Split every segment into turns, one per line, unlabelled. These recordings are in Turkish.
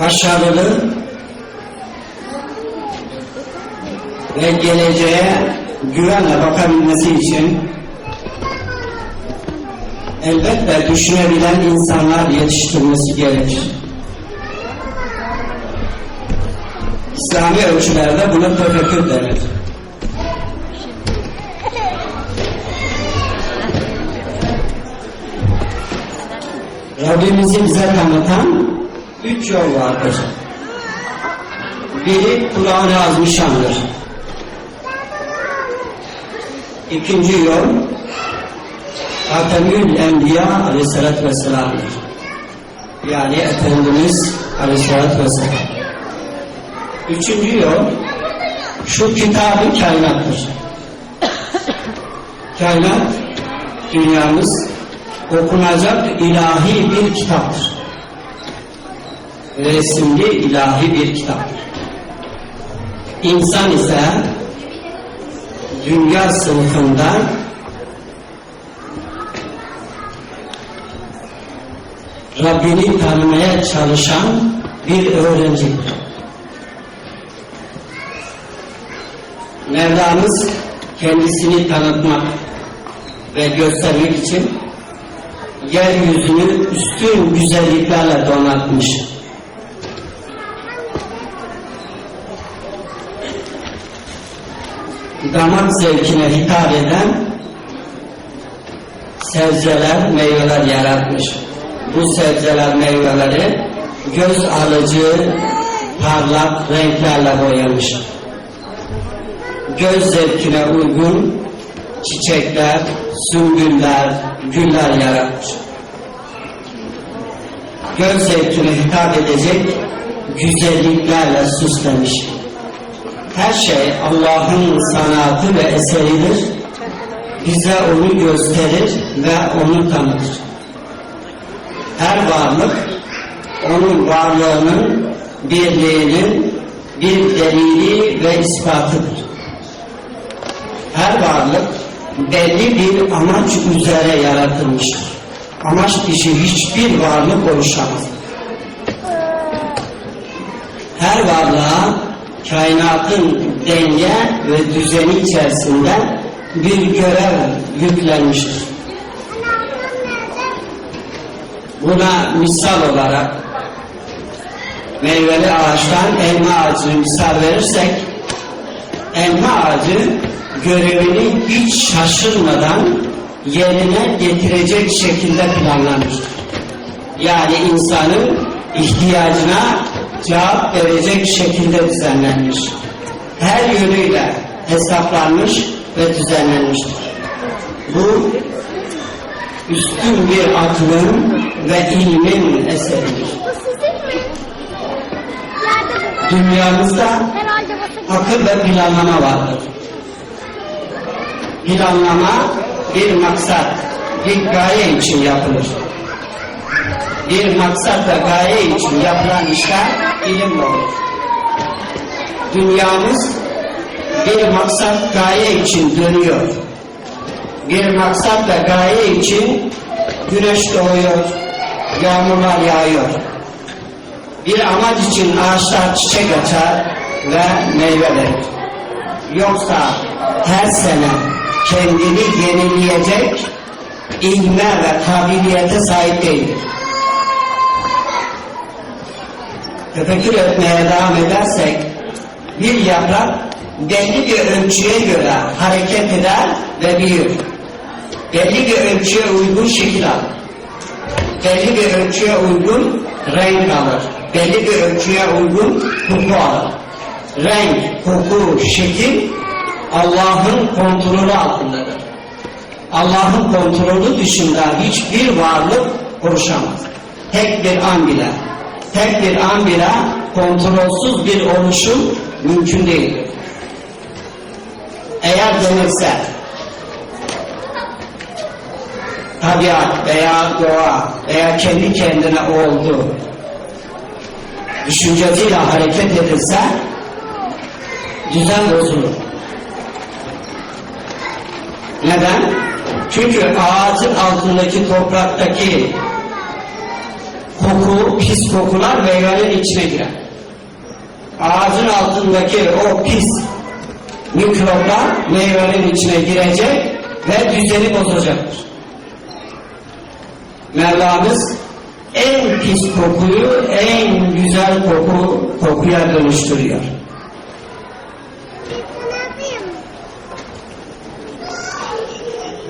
başarılı ve geleceğe güvenle bakabilmesi için elbette düşünebilen insanlar yetiştirmesi gerekir. İslami ölçülerde buna tefekkür denir. Rabbimizi bize tanıtan üç yol vardır. Biri Kur'an-ı Azmişan'dır. İkinci yol Hatemül Enbiya Aleyhisselatü Vesselam'dır. Yani Efendimiz Aleyhisselatü Vesselam. Üçüncü yol şu kitabı kainattır. Kainat dünyamız okunacak ilahi bir kitaptır. Resimli ilahi bir kitaptır. İnsan ise dünya sınıfında Rabbini tanımaya çalışan bir öğrencidir. Mevlamız kendisini tanıtmak ve göstermek için yeryüzünü üstün güzelliklerle donatmış. Damak zevkine hitap eden sebzeler, meyveler yaratmış. Bu sebzeler, meyveleri göz alıcı, parlak renklerle boyamış. Göz zevkine uygun çiçekler, sümbüller, güller yaratmış. Göz zevkine hitap edecek güzelliklerle süslemiş. Her şey Allah'ın sanatı ve eseridir. Bize onu gösterir ve onu tanıtır. Her varlık onun varlığının, birliğinin bir delili ve ispatıdır. Her varlık belli bir amaç üzere yaratılmıştır. Amaç dışı hiçbir varlık oluşamaz. Her varlığa kainatın denge ve düzeni içerisinde bir görev yüklenmiştir. Buna misal olarak meyveli ağaçtan elma ağacını misal verirsek elma ağacı görevini hiç şaşırmadan yerine getirecek şekilde planlanmıştır. Yani insanın ihtiyacına cevap verecek şekilde düzenlenmiş. Her yönüyle hesaplanmış ve düzenlenmiştir. Bu üstün bir aklın ve ilmin eseridir. Dünyamızda akıl ve planlama vardır. Planlama bir maksat, bir gaye için yapılır. Bir maksat ve gaye için yapılan işler ilimle olur. Dünyamız bir maksat gaye için dönüyor. Bir maksat ve gaye için güneş doğuyor, yağmurlar yağıyor. Bir amaç için ağaçlar çiçek açar ve meyve verir. Yoksa her sene kendini yenileyecek ilme ve kabiliyete sahip değildir. Tefekkür etmeye devam edersek bir yaprak belli bir ölçüye göre hareket eder ve büyür. Belli bir ölçüye uygun şekil alır. Belli bir ölçüye uygun renk alır. Belli bir ölçüye uygun koku alır. Renk, koku, şekil Allah'ın kontrolü altındadır. Allah'ın kontrolü dışında hiçbir varlık oluşamaz. Tek bir an bile, tek bir an bile kontrolsüz bir oluşum mümkün değildir. Eğer denirse tabiat veya doğa veya kendi kendine oldu düşüncesiyle hareket edilse düzen bozulur. Neden? Çünkü ağacın altındaki topraktaki koku, pis kokular meyvenin içine girer. Ağacın altındaki o pis mikroplar meyvenin içine girecek ve düzeni bozacaktır. Mevlamız en pis kokuyu en güzel koku kokuya dönüştürüyor.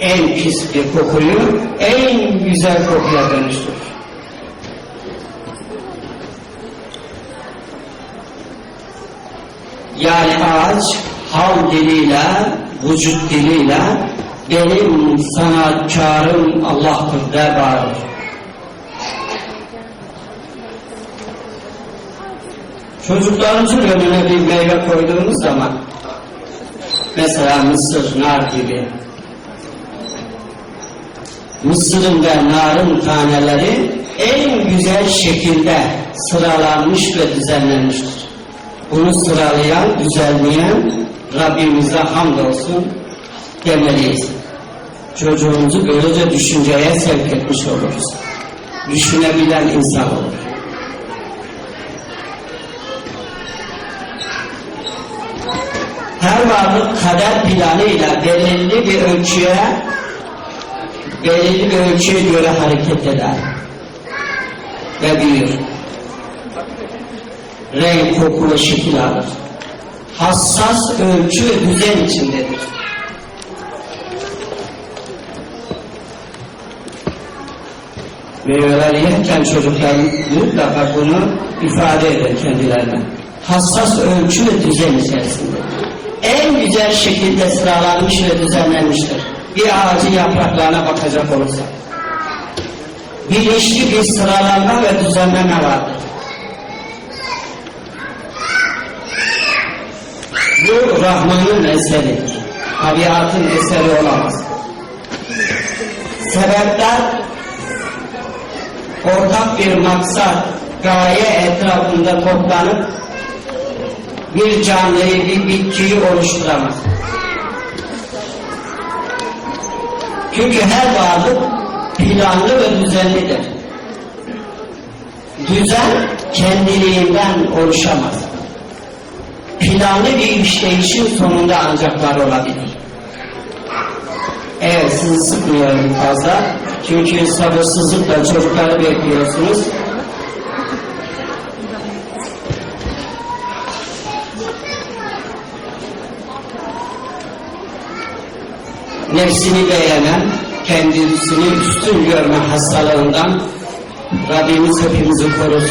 En pis bir kokuyu en güzel kokuya dönüştürür. Yani ağaç hal diliyle, vücut diliyle benim sanatkarım Allah'tır der bağırır. Çocuklarımızın önüne bir meyve koyduğumuz zaman mesela mısır, nar gibi mısırın ve narın taneleri en güzel şekilde sıralanmış ve düzenlenmiştir. Bunu sıralayan, düzenleyen Rabbimize hamdolsun demeliyiz. Çocuğumuzu böylece düşünceye sevk etmiş oluruz. Düşünebilen insan olur. Her varlık kader planıyla belirli bir ölçüye belirli bir ölçüye göre hareket eder ve büyür. Renk, koku ve şekil. Hassas ölçü ve düzen içindedir. Meyveler yerken çocuklar mutlaka bunu ifade eder kendilerine. Hassas ölçü ve düzen içerisinde. En güzel şekilde sıralanmış ve düzenlenmiştir. Bir ağacın yapraklarına bakacak olursak. Bilinçli bir sıralanma ve düzenleme vardır. Bu Rahman'ın eseridir. Tabiatın eseri olamaz. Sebepler ortak bir maksat, gaye etrafında toplanıp bir canlıyı, bir bitkiyi oluşturamaz. Çünkü her varlık planlı ve düzenlidir. Düzen kendiliğinden oluşamaz. Planlı bir işleyişin sonunda ancak var olabilir. Evet sizi sıkmıyorum fazla. Çünkü sabırsızlıkla çocukları bekliyorsunuz. Nefsini beğenen, kendisini üstün görme hastalığından Rabbimiz hepimizi korusun.